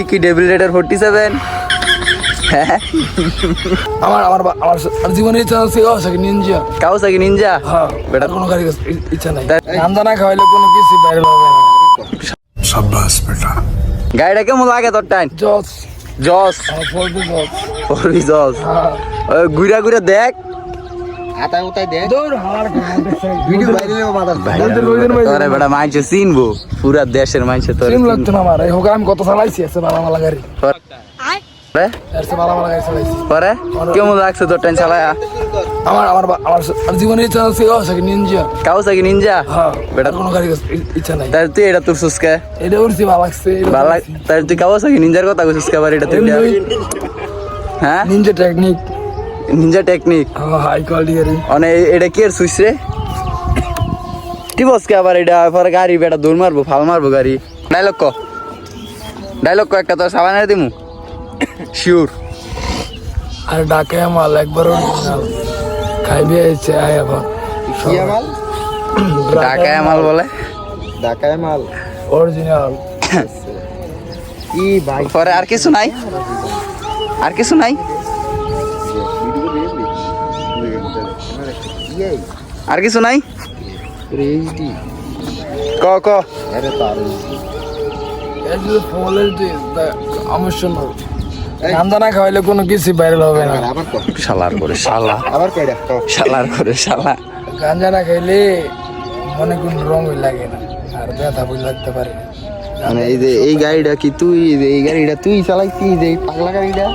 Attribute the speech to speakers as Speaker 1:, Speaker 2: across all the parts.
Speaker 1: এই কি devil radar forty seven
Speaker 2: আমার আমার আমার জীবনে ইচ্ছা আছে কাওয়াসাকি নিনজা
Speaker 1: কাওয়াসাকি নিনজা
Speaker 2: হ্যাঁ
Speaker 1: বেটা
Speaker 2: কোনো গাড়ি ইচ্ছা নাই। নামদা না খাইলে কোনো কিছু বাইরে হবে না।
Speaker 3: সাব্বাস বেটা।
Speaker 1: গাড়িটা কেমন লাগে তোর টাইম?
Speaker 2: জস।
Speaker 1: জস।
Speaker 2: ফোর বি জস।
Speaker 1: ফোর বি জস
Speaker 2: হ্যাঁ।
Speaker 1: ঘুরা ঘুরা দেখ।
Speaker 4: আতায় উতায় দেখ
Speaker 2: দৌড়
Speaker 4: ভিডিও বাইরে নেব
Speaker 2: ভাই
Speaker 1: তোরে বেটা মাইছে চিনবো। পুরা দেশের মাইছে তোর
Speaker 2: সিম লাগতো না আমার এই হোক আমি কত চালাইছি এসে বালা মালা গাড়ি এসে বালা মালা গাড়ি চালাইছি।
Speaker 1: পরে? কেমন লাগছে তোর টাইম চালায়া?
Speaker 2: আমার আমার আমার জীবনে ইচ্ছা আছে ও সাকি নিনজা
Speaker 1: কাওসাকি নিনজা
Speaker 2: হ্যাঁ
Speaker 1: বেটা-
Speaker 2: কোনো গাড়ি ইচ্ছা নাই।
Speaker 1: তাই তুই এটা তোর সুস্কে।
Speaker 2: এটা উড়ছি ভালো লাগছে
Speaker 1: ভালো তাই তুই কাওয়াসাকি নিনজার কথা কইছিস কাবার এটা তুই হ্যাঁ?
Speaker 2: Ninja
Speaker 1: technique ninja
Speaker 2: technique high quality
Speaker 1: মানে এটা কি এর সুইচ রে? কি বসকে আবার এটা পরে গাড়ি বেটা দৌড় মারবো ফাল মারবো গাড়ি। ডাইলগ ক। ডাইলগ ক একটা তোর সাবানের দিমু। শিওর
Speaker 2: আর ডাকে মাল একবার খাইবে এসে আয় আবার।
Speaker 4: কি মাল
Speaker 1: ঢাকায় মাল বলে।
Speaker 4: ঢাকায় মাল
Speaker 2: অরিজিনাল
Speaker 4: ই ভাই।
Speaker 1: পরে আর কিছু নাই। আর কিছু নাই? আর কিছু নাই? ক ক।
Speaker 2: আমার শোনো। নান্দা না খাওয়াইলে কোনো কিছু বাইরে হবে না।
Speaker 1: শালার করে শালা।
Speaker 4: আবার কয়টা?
Speaker 1: শালার করে শালা।
Speaker 2: গাঞ্জা না খাইলে মনে কোন রং লাগে না আর ব্যথা বই লাগতে পারে।
Speaker 4: মানে এই যে এই গাড়িটা কি তুই এই গাড়িটা তুই চালাইছিস এই পাগলা গাড়িটা?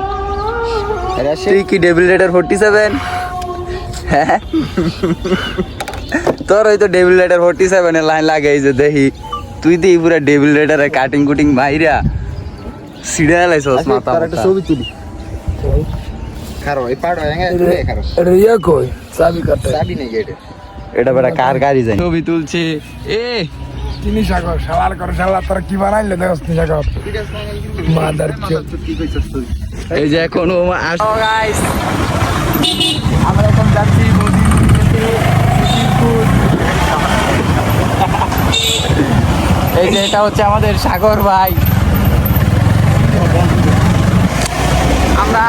Speaker 1: তুই কি ডেভিল রেডার ফোর্টি সেভেন হ্যাঁ? তোর হয়তো ডেভিল রেডার ফোর্টি সেভেনের লাইন লাগে এই যে দেখি তুই দি পুরা ডেভিল রেডারে কাটিং কুটিং মাইরা সিড়ে লাইছস মাথা
Speaker 4: তার একটা ছবি তুলি? খারো এই পাড়ো হ্যাঁ তুলে খারো।
Speaker 2: এটা কই? চাবি কাটে।
Speaker 4: চাবি নেই গেটে।
Speaker 1: এটা বেটা কার গাড়ি যায়? ছবি তুলছে। এ!
Speaker 2: তিনি সাগর সালার করে সালার তোরা কি বানাইলে? দেখো তিনি সাগর। মাদার
Speaker 4: কি কইছস তুই
Speaker 1: এই যে এখন ও আসো গাইস আমরা এখন যাচ্ছি এই যে এটা হচ্ছে আমাদের সাগর ভাই। আমরা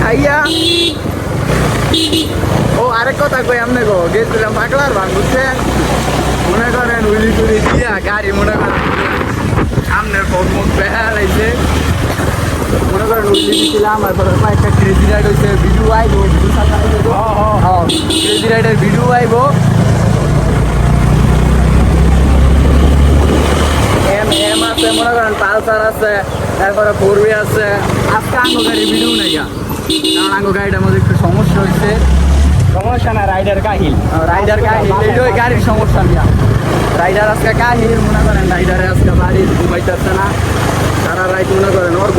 Speaker 1: খাইয়া ও, আরেক কথা কই আমনে গো, গেছিলাম পাগলার ভান বুঝছেন? মনে করেন উলি টুলি দিয়া গাড়ি, মনে করেন সামনের মুখ বেহাল হয়েছে। মনে করেন উলি দিয়েছিলাম তারপরে একটা ক্রেজি রাইড হয়েছে ভিডিও আইবো ক্রেজি রাইডের ভিডিও আইবো। এম এম আছে মনে করেন পালসার আছে তারপরে ফোরবি আছে। আজকে আঙ্গো গাড়ি ভিডিও নাই। কারণ আঙ্গো গাড়িটার মধ্যে একটু সমস্যা হয়েছে। সমস্যা না রাইডার কাহিল। রাইডার কাহিল। গাড়ির সমস্যা নিয়া রাইডার আজকে কাহিল মনে করেন রাইডারে আজকে বাড়ি ঘুমাইতেছে না। সারা রাইড মনে করেন ওর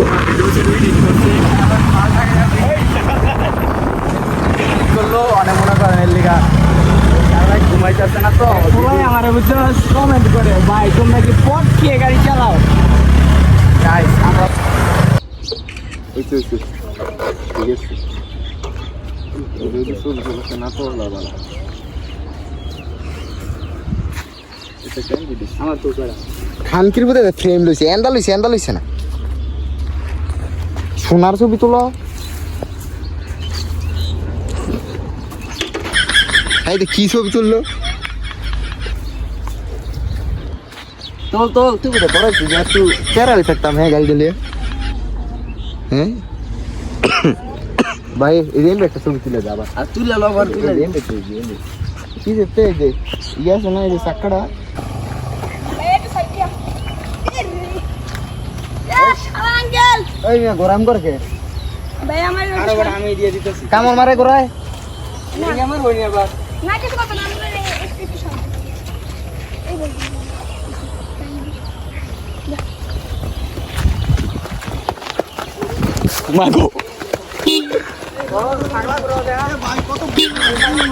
Speaker 1: করল অনেক মনে করেন এর লিগা। ঘুমাইতেছে না তো।
Speaker 5: সবাই আমার কমেন্ট করে ভাই তোমরা কি পট খেয়ে গাড়ি চালাও?
Speaker 1: গাইস আমরা
Speaker 4: ঠিক আছে যদি ছবি চলছে না তো হলো বালা এটা কেন দিদিস
Speaker 5: আমার তো করা
Speaker 4: খানকির বোধ ফ্রেম লইছে এন্দা লইছে এন্দা লইছে না? সোনার ছবি তোলা। এই তো কি ছবি তুললো? তোল তোল তুই না তুই কেরালি থাকতাম হ্যাঁ গাড়ি দিলে হ্যাঁ? ভাই এই একটা ছবি তুলে যাবা
Speaker 1: আর তুলে লবার তুলে
Speaker 4: রেন দেখতে কি দেখতে যে ইয়া শোনা এই যে চাক্কাটা
Speaker 6: Yes, Angel!
Speaker 4: এই মিয়া গরম করে কে
Speaker 6: ভাই আমার
Speaker 1: আরো বড় আমি দিয়ে দিতেছি
Speaker 5: কামড় মারে গোড়ায়
Speaker 1: আমার হইনি আবার
Speaker 6: না কিছু কথা না আমরা একটু একটু সামনে এই বলছি
Speaker 1: মাগো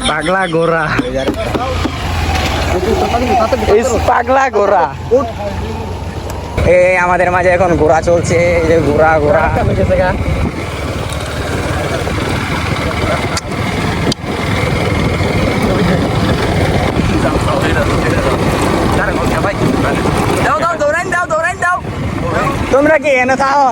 Speaker 1: পাগলা গোরা। পাগলা গোরা। এই আমাদের মাঝে এখন ঘোড়া চলছে, এই যে দৌড়ান দাও। তোমরা কি এনে থাও?